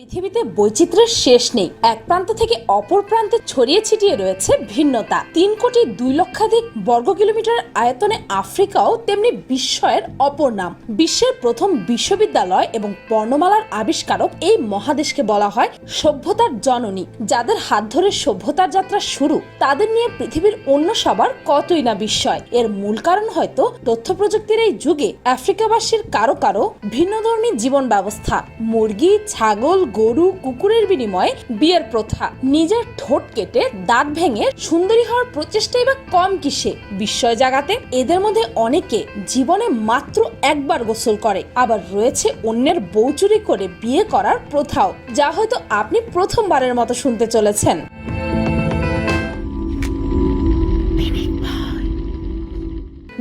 পৃথিবীতে বৈচিত্র্যের শেষ নেই। এক প্রান্ত থেকে অপর প্রান্তে ছড়িয়ে ছিটিয়ে রয়েছে ভিন্নতা। তিন কোটি দুই লক্ষাধিক বর্গ কিলোমিটার আয়তনে আফ্রিকাও তেমনি বিস্ময়ের অপর নাম। বিশ্বের প্রথম বিশ্ববিদ্যালয় এবং বর্ণমালার আবিষ্কারক এই মহাদেশকে বলা হয় সভ্যতার জননী। যাদের হাত ধরে সভ্যতার যাত্রা শুরু, তাদের নিয়ে পৃথিবীর অন্য সবার কতই না বিস্ময়। এর মূল কারণ হয়তো তথ্য প্রযুক্তির এই যুগে আফ্রিকাবাসীর কারও কারও ভিন্নধর্মী জীবন ব্যবস্থা মুরগি, ছাগল গরু কুকুরের বিনিময়ে বিয়ের প্রথা। নিজের ঠোঁট কেটে দাঁত ভেঙে সুন্দরী হওয়ার প্রচেষ্টাই বা কম কিসে? বিস্ময় জাগাতে এদের মধ্যে অনেকে জীবনে মাত্র একবার গোসল করে। আবার রয়েছে অন্যের বউ চুরি করে বিয়ে করার প্রথাও, যা হয়তো আপনি প্রথমবারের মতো শুনতে চলেছেন।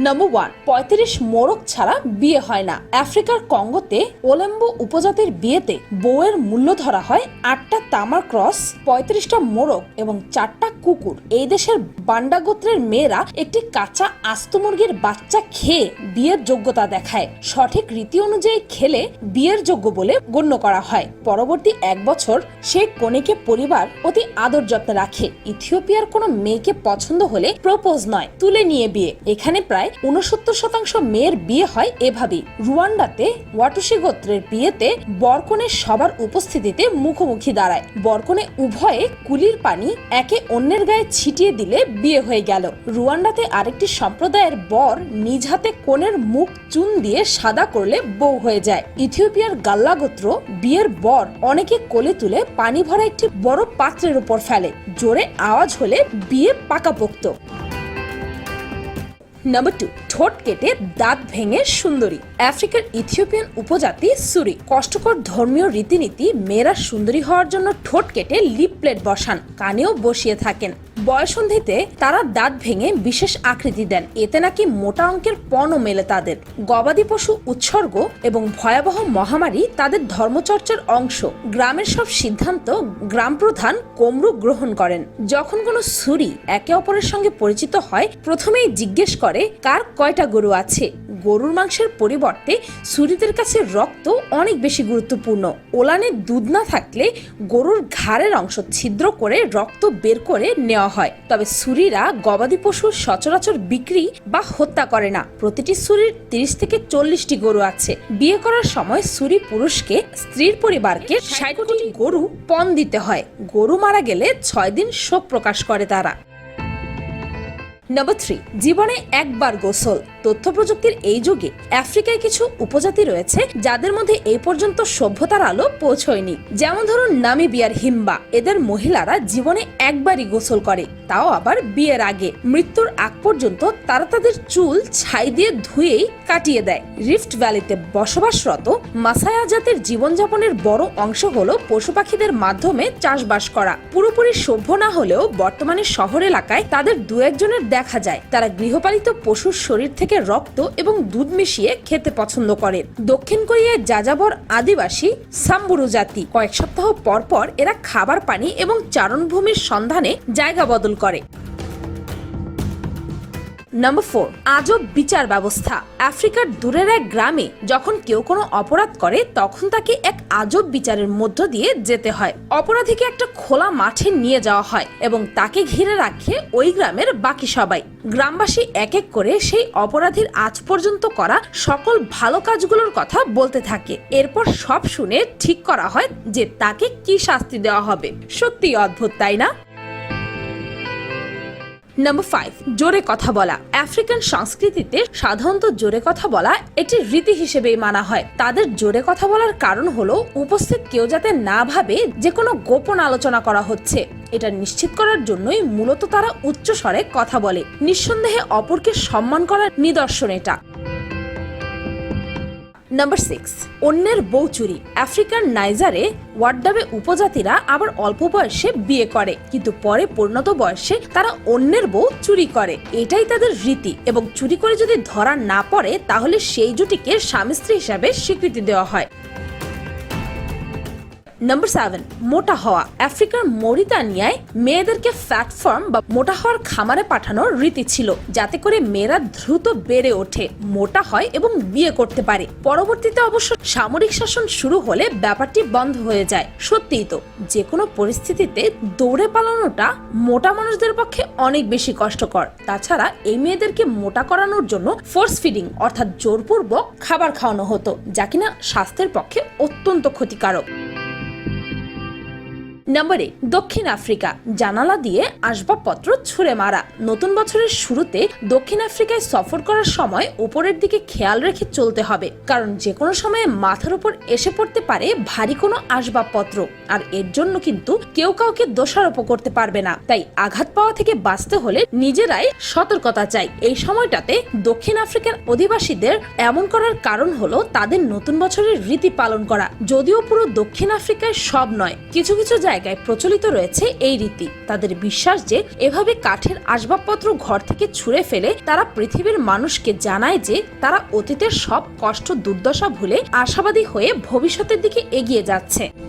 নম্বর ওয়ান পঁয়ত্রিশ মোরগ ছাড়া বিয়ে হয় না। আফ্রিকার কঙ্গোতে ওলেম্বো উপজাতির বিয়েতে বউয়ের মূল্য ধরা হয় আটটা তামার ক্রস, পঁয়ত্রিশটা মোরগ এবং চারটা কুকুর। এই দেশের বান্ডা গোত্রের মেয়েরা একটি কাঁচা আস্ত মুরগির বাচ্চা খেয়ে বিয়ের যোগ্যতা দেখায়। সঠিক রীতি অনুযায়ী খেলে বিয়ের যোগ্য বলে গণ্য করা হয়। পরবর্তী এক বছর সেই কনেকে পরিবার অতি আদর যত্নে রাখে। ইথিওপিয়ার কোনো মেয়েকে পছন্দ হলে প্রপোজ নয়, তুলে নিয়ে বিয়ে। এখানে প্রায় উনসত্তর শতাংশ মেয়ের বিয়ে হয় এভাবেই। রুয়ান্ডাতে ওয়াটুসি গোত্রের বিয়েতে বরকনে সবার উপস্থিতিতে মুখোমুখি দাঁড়ায়। বরকনে উভয়ে কুলির পানি একে অন্যের গায়ে ছিটিয়ে দিলে বিয়ে হয়ে গেল। রুয়ান্ডাতে আরেকটি সম্প্রদায়ের বর নিজ হাতে কোণের মুখ চুন দিয়ে সাদা করলে বউ হয়ে যায়। ইথিওপিয়ার গাল্লা গোত্র বিয়ের বর অনেকে কোলে তুলে পানি ভরা একটি বড় পাত্রের উপর ফেলে। জোরে আওয়াজ হলে বিয়ে পাকাপোক্ত। নাম্বার টু ঠোঁট কেটে দাঁত ভেঙে সুন্দরী। আফ্রিকার ইথিওপিয়ান উপজাতি সুরি। কষ্টকর ধর্মীয় রীতিনীতি, মেয়েরা সুন্দরী হওয়ার জন্য ঠোঁট কেটে লিপ প্লেট বসান, কানেও বসিয়ে থাকেন। বয়সন্ধিতে তারা দাঁত ভেঙে বিশেষ আকৃতি দেন, এতে নাকি মোটা অঙ্কের পণও মেলে তাদের। গবাদি পশু উৎসর্গ এবং ভয়াবহ মহামারী তাদের ধর্মচর্চার অংশ। গ্রামের সব সিদ্ধান্ত গ্রাম প্রধান কমরু গ্রহণ করেন। যখন কোনো সুরি একে অপরের সঙ্গে পরিচিত হয়, প্রথমেই জিজ্ঞেস করে কার কয়টা গরু আছে? গরুর মাংসের পরিবর্তে সুরিদের কাছে রক্ত অনেক বেশি গুরুত্বপূর্ণ। ওলানে দুধ না থাকলে গরুর ঘাড়ের অংশ ছিদ্র করে রক্ত বের করে নেওয়া হয়। তবে সুরিরা গবাদি পশুর সচরাচর বিক্রি বা হত্যা করে না। প্রতিটি সুরির তিরিশ থেকে চল্লিশটি গরু আছে। বিয়ে করার সময় সুরি পুরুষকে, স্ত্রীর পরিবারকে ষাটটি গরু পণ দিতে হয়। গরু মারা গেলে ছয় দিন শোক প্রকাশ করে তারা। নম্বর থ্রি জীবনে একবার গোসল। তথ্য প্রযুক্তির এই যুগে আফ্রিকায় কিছু উপজাতি রয়েছে যাদের মধ্যে এই পর্যন্ত সভ্যতার আলো পৌঁছয়নি। যেমন ধরুন নামিবিয়ার হিম্বা। এদের মহিলারা জীবনে একবারই গোসল করে, তাও আবার বিয়ের আগে। মৃত্যুর আগ পর্যন্ত তারা তাদের চুল ছাই দিয়ে ধুয়েই কাটিয়ে দেয়। রিফট ভ্যালিতে বসবাসরত মাসায়া জাতের জীবনযাপনের বড় অংশ হলো পশু পাখিদের মাধ্যমে চাষবাস করা। পুরোপুরি সভ্য না হলেও বর্তমানে শহর এলাকায় তাদের দু একজনের দেখা যায়। তারা গৃহপালিত পশুর শরীর থেকে রক্ত এবং দুধ মিশিয়ে খেতে পছন্দ করেন দক্ষিণ কোরিয়ার যাযাবর আদিবাসী সাম্বুরু জাতি কয়েক সপ্তাহ পর পর এরা খাবার পানি এবং চারণভূমির সন্ধানে জায়গা বদল করে। নাম্বার ফোর আজব বিচার ব্যবস্থা। আফ্রিকার দূরের এক গ্রামে যখন কেউ কোনো অপরাধ করে, তখন তাকে এক আজব বিচারের মধ্য দিয়ে যেতে হয়। অপরাধীকে একটা খোলা মাঠে নিয়ে যাওয়া হয় এবং তাকে ঘিরে রাখে ওই গ্রামের বাকি সবাই। গ্রামবাসী এক এক করে সেই অপরাধীর আজ পর্যন্ত করা সকল ভালো কাজগুলোর কথা বলতে থাকে। এরপর সব শুনে ঠিক করা হয় যে তাকে কি শাস্তি দেওয়া হবে। সত্যি অদ্ভুত, তাই না? নাম্বার ফাইভ জোরে কথা বলা। আফ্রিকান সংস্কৃতিতে সাধারণত জোরে কথা বলা একটি রীতি হিসেবেই মানা হয়। তাদের জোরে কথা বলার কারণ হলো উপস্থিত কেউ যাতে না ভাবে যে কোনো গোপন আলোচনা করা হচ্ছে। এটা নিশ্চিত করার জন্যই মূলত তারা উচ্চ স্বরে কথা বলে। নিঃসন্দেহে অপরকে সম্মান করার নিদর্শন এটা। নাম্বার সিক্স অন্যের বউ চুরি। আফ্রিকার নাইজারে ওয়ার্ডাবে উপজাতিরা আবার অল্প বয়সে বিয়ে করে, কিন্তু পরে পরিণত বয়সে তারা অন্যের বউ চুরি করে। এটাই তাদের রীতি এবং চুরি করে যদি ধরা না পড়ে, তাহলে সেই জুটিকে স্বামী স্ত্রী হিসাবে স্বীকৃতি দেওয়া হয়। নাম্বার সেভেন মোটা হওয়া। আফ্রিকার মরিতানিয়ায় মেয়েদেরকে ফ্যাট ফার্ম বা মোটা হওয়ার খামারে পাঠানোর রীতি ছিল, যাতে করে মেয়েরা দ্রুত বেড়ে ওঠে, মোটা হয় এবং বিয়ে করতে পারে। পরবর্তীতে অবশ্য সামরিক শাসন শুরু হলে ব্যাপারটি বন্ধ হয়ে যায়। সত্যিই তো যে কোনো পরিস্থিতিতে দৌড়ে পালানোটা মোটা মানুষদের পক্ষে অনেক বেশি কষ্টকর। তাছাড়া এই মেয়েদেরকে মোটা করানোর জন্য ফোর্স ফিডিং অর্থাৎ জোরপূর্বক খাবার খাওয়ানো হতো, যা কিনা স্বাস্থ্যের পক্ষে অত্যন্ত ক্ষতিকারক। নম্বরে, দক্ষিণ আফ্রিকা। জানালা দিয়ে আসবাবপত্র ছুঁড়ে মারা। নতুন বছরের শুরুতে দক্ষিণ আফ্রিকায় সফর করার সময় উপরের দিকে খেয়াল রেখে চলতে হবে, কারণ যে কোনো সময়ে মাথার উপর এসে পড়তে পারে ভারী কোনো আসবাবপত্র। আর এর জন্য কিন্তু কেউ কাউকে দোষারোপ করতে পারবে না। তাই আঘাত পাওয়া থেকে বাঁচতে হলে নিজেরাই সতর্কতা চাই। এই সময়টাতে দক্ষিণ আফ্রিকার অধিবাসীদের এমন করার কারণ হলো তাদের নতুন বছরের রীতি পালন করা। যদিও পুরো দক্ষিণ আফ্রিকায় সব নয়, কিছু কিছু জায়গায় প্রচলিত রয়েছে এই রীতি। তাদের বিশ্বাস যে এভাবে কাঠের আসবাবপত্র ঘর থেকে ছুঁড়ে ফেলে তারা পৃথিবীর মানুষকে জানায় যে তারা অতীতের সব কষ্ট দুর্দশা ভুলে আশাবাদী হয়ে ভবিষ্যতের দিকে এগিয়ে যাচ্ছে।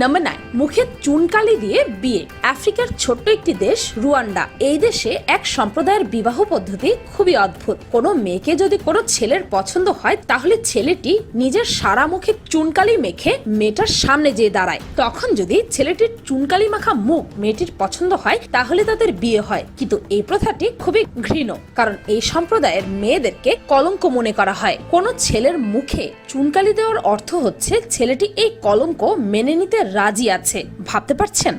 নাইন মুখে চুনকালি দিয়ে বিয়ে। আফ্রিকার ছোট্ট একটি দেশ, রুয়ান্ডা। এই দেশে এক সম্প্রদায়ের বিবাহ পদ্ধতি খুবই অদ্ভুত। কোনো মেয়েকে যদি কোনো ছেলের পছন্দ হয়, তাহলে ছেলেটি নিজের সারা মুখে চুনকালি মেখে মেয়েটার সামনে যেয়ে দাঁড়ায়। তখন যদি ছেলেটির চুনকালি মাখা মুখ মেয়েটির পছন্দ হয়, তাহলে তাদের বিয়ে হয়। কিন্তু এই প্রথাটি খুবই ঘৃণ কারণ এই সম্প্রদায়ের মেয়েদেরকে কলঙ্ক মনে করা হয়। কোনো ছেলের মুখে চুনকালি দেওয়ার অর্থ হচ্ছে ছেলেটি এই কলঙ্ক মেনে নিতে রাজি আছে। ভাবতে পারছেন?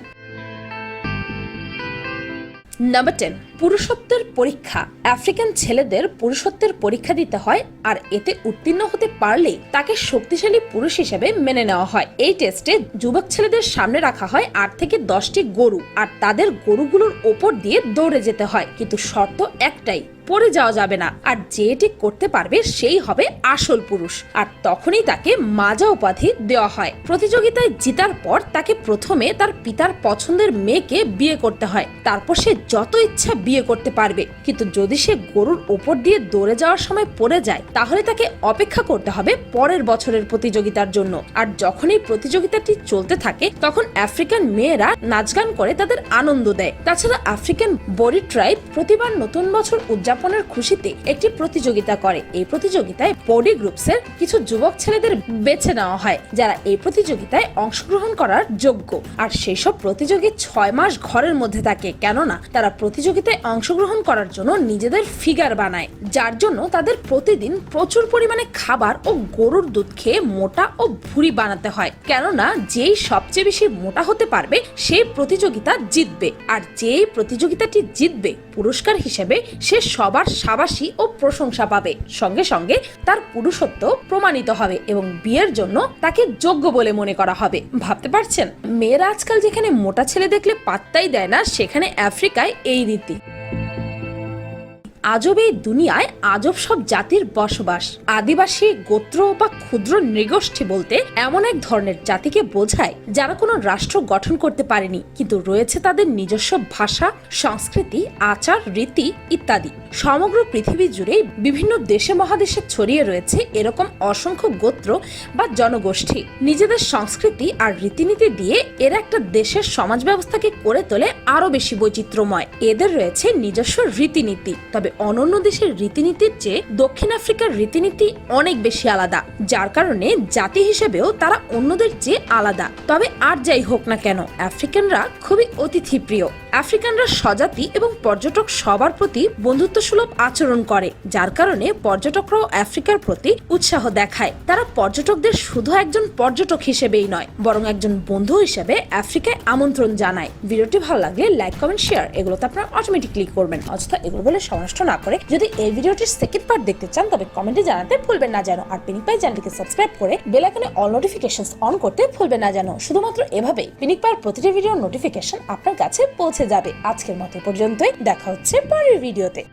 নাম্বার টেন পুরুষত্বের পরীক্ষা। আফ্রিকান ছেলেদের পুরুষত্বের পরীক্ষা দিতে হয় আর এতে উত্তীর্ণ হতে পারলেই তাকে শক্তিশালী পুরুষ হিসেবে মেনে নেওয়া হয়। এই টেস্টে যুবক ছেলেদের সামনে রাখা হয় আট থেকে দশটি গরু আর তাদের গরুগুলোর ওপর দিয়ে দৌড়ে যেতে হয়। কিন্তু শর্ত একটাই, পড়ে যাওয়া যাবে না। আর যে এটি করতে পারবে সেই হবে আসল পুরুষ। আর তখনই তাকে মাজা উপাধি দেওয়া হয়। প্রতিযোগিতায় জিতার পর তাকে প্রথমে তার পিতার পছন্দের মেয়েকে বিয়ে করতে হয়। তারপর সে যত ইচ্ছা বিয়ে করতে পারবে। কিন্তু যদি সে গরুর ওপর দিয়ে দৌড়ে যাওয়ার সময় পড়ে যায়, তাহলে তাকে অপেক্ষা করতে হবে পরের বছরের প্রতিযোগিতার জন্য। আর যখন এই প্রতিযোগিতাটি চলতে থাকে, তখন আফ্রিকান মেয়েরা নাচ গান করে তাদের আনন্দ দেয়। তাছাড়া আফ্রিকান বডি ট্রাইব প্রতিবার নতুন বছর উদযাপনের খুশিতে একটি প্রতিযোগিতা করে। এই প্রতিযোগিতায় বডি গ্রুপসের কিছু যুবক ছেলেদের বেছে নেওয়া হয়, যারা এই প্রতিযোগিতায় অংশগ্রহণ করার যোগ্য। আর সেসব প্রতিযোগী ছয় মাস ঘরের মধ্যে থাকে, কেননা তারা প্রতিযোগিতায় অংশগ্রহণ করার জন্য নিজেদের ফিগার বানায়, যার জন্য তাদের প্রতিদিন প্রচুর পরিমাণে খাবার ও গরুর দুধ খেয়ে মোটা ও ভুঁড়ি বানাতে হয়। কেননা, যেই সবচেয়ে বেশি মোটা হতে পারবে সেই প্রতিযোগিতা জিতবে। আর যেই প্রতিযোগিতাটি জিতবে, পুরস্কার হিসেবে সে সবার সাবাসী ও প্রশংসা পাবে। সঙ্গে সঙ্গে তার পুরুষত্ব প্রমাণিত হবে এবং বিয়ের জন্য তাকে যোগ্য বলে মনে করা হবে। ভাবতে পারছেন? মেয়েরা আজকাল যেখানে মোটা ছেলে দেখলে পাত্তাই দেয় না, সেখানে আফ্রিকায় এই রীতি। আজব এই দুনিয়ায় আজব সব জাতির বসবাস। আদিবাসী, গোত্র বা ক্ষুদ্র নৃগোষ্ঠী বলতে এমন এক ধরনের জাতিকে বোঝায় যারা কোনো রাষ্ট্র গঠন করতে পারেনি, কিন্তু রয়েছে তাদের নিজস্ব ভাষা, সংস্কৃতি, আচার, রীতি ইত্যাদি। সমগ্র পৃথিবী জুড়ে বিভিন্ন দেশে মহাদেশে ছড়িয়ে রয়েছে এরকম অসংখ্য গোত্র বা জনগোষ্ঠী। নিজেদের সংস্কৃতি আর রীতিনীতি দিয়ে এরা একটা দেশের সমাজ ব্যবস্থাকে করে তোলে আরও বেশি বৈচিত্র্যময়। এদের রয়েছে নিজস্ব রীতিনীতি। তবে অনন্য দেশের রীতিনীতির চেয়ে দক্ষিণ আফ্রিকার রীতিনীতি অনেক বেশি আলাদা, যার কারণে জাতি হিসেবেও তারা অন্যদের চেয়ে আলাদা। তবে আর যাই হোক না কেন, আফ্রিকানরা খুবই অতিথি প্রিয়। আফ্রিকানরা স্বজাতি এবং পর্যটক সবার প্রতি বন্ধুত্ব সুলভ আচরণ করে, যার কারণে পর্যটকরাও আফ্রিকার প্রতি উৎসাহ দেখায়। তারা পর্যটকদের শুধু একজন পর্যটক হিসেবেই নয়, বরং একজন বন্ধু হিসেবে আফ্রিকায় আমন্ত্রণ জানায়। ভিডিওটি ভালো লাগলে লাইক, কমেন্ট, শেয়ার, এগুলোতে আপনারা অটোমেটিকলি করবেন। অযথা এগুলো বলে সমস্ত না করে যদি এই ভিডিওটির সেকেন্ড পার্ট দেখতে চান, তবে কমেন্টে জানাতে ভুলবেন না যেন। আর পিনিক পাই চ্যানেলটিকে সাবস্ক্রাইব করে বেল আইকনে অল নোটিফিকেশনস অন করতে ভুলবেন না যেন। শুধুমাত্র এভাবেই পিনিক পায়ের প্রতিটি ভিডিওর নোটিফিকেশন আপনার কাছে পৌঁছে যাবে। আজকের মতো পর্যন্তই। দেখা হচ্ছে পরের ভিডিওতে